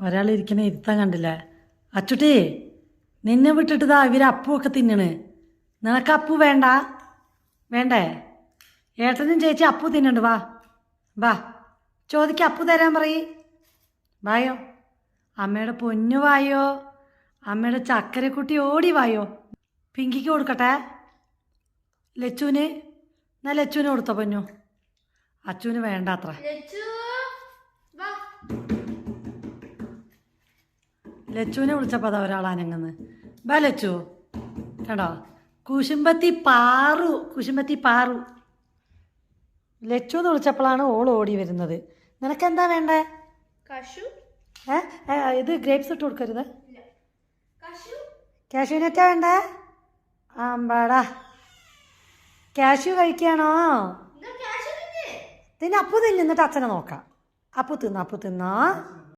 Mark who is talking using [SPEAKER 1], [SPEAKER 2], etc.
[SPEAKER 1] ഒരാൾ ഇരിക്കണ ഇരുത്താൻ കണ്ടില്ല. അച്ചുട്ടി നിന്നെ വിട്ടിട്ട് വിട്ടിട്ടതാ ഇവർ അപ്പുവൊക്കെ തിന്നണ്. നിനക്ക് അപ്പു വേണ്ട? വേണ്ടേ? ഏട്ടനും ചേച്ചി അപ്പു തിന്നണ്ട് വാ. വാ. ചോദിക്ക അപ്പു തരാൻ പറയ്. വായോ. അമ്മയുടെ പൊന്നു വായോ. അമ്മയുടെ ചക്കരക്കുട്ടി ഓടി വായോ. പിങ്കിക്ക് കൊടുക്കട്ടെ? ലച്ചുവിന്? എന്നാ ലച്ചുവിന് കൊടുത്തോ പൊന്നു. അച്ചുവിന് വേണ്ട അത്ര. ലച്ചുവിനെ വിളിച്ചപ്പോൾ അതാ ഒരാളാനങ്ങന്ന് ബാ ലച്ചു. കേട്ടോ കുശുമ്പത്തി പാറു കുശുമ്പത്തി പാറു. ലച്ചു എന്ന് വിളിച്ചപ്പോഴാണ് ഓൾ ഓടി വരുന്നത്. നിനക്കെന്താ വേണ്ടേ?
[SPEAKER 2] കഷു.
[SPEAKER 1] ഇത് ഗ്രേപ്സ് ഇട്ട് കൊടുക്കരുത്. കാഷ്യൂനറ്റാ വേണ്ടേ? ആമ്പാടാ. കാഷ്യൂ
[SPEAKER 2] കഴിക്കണോ?
[SPEAKER 1] പിന്നെ അപ്പു തിന്നിട്ട് അച്ഛനെ നോക്കാം. അപ്പു തിന്നാ അപ്പു തിന്നോ.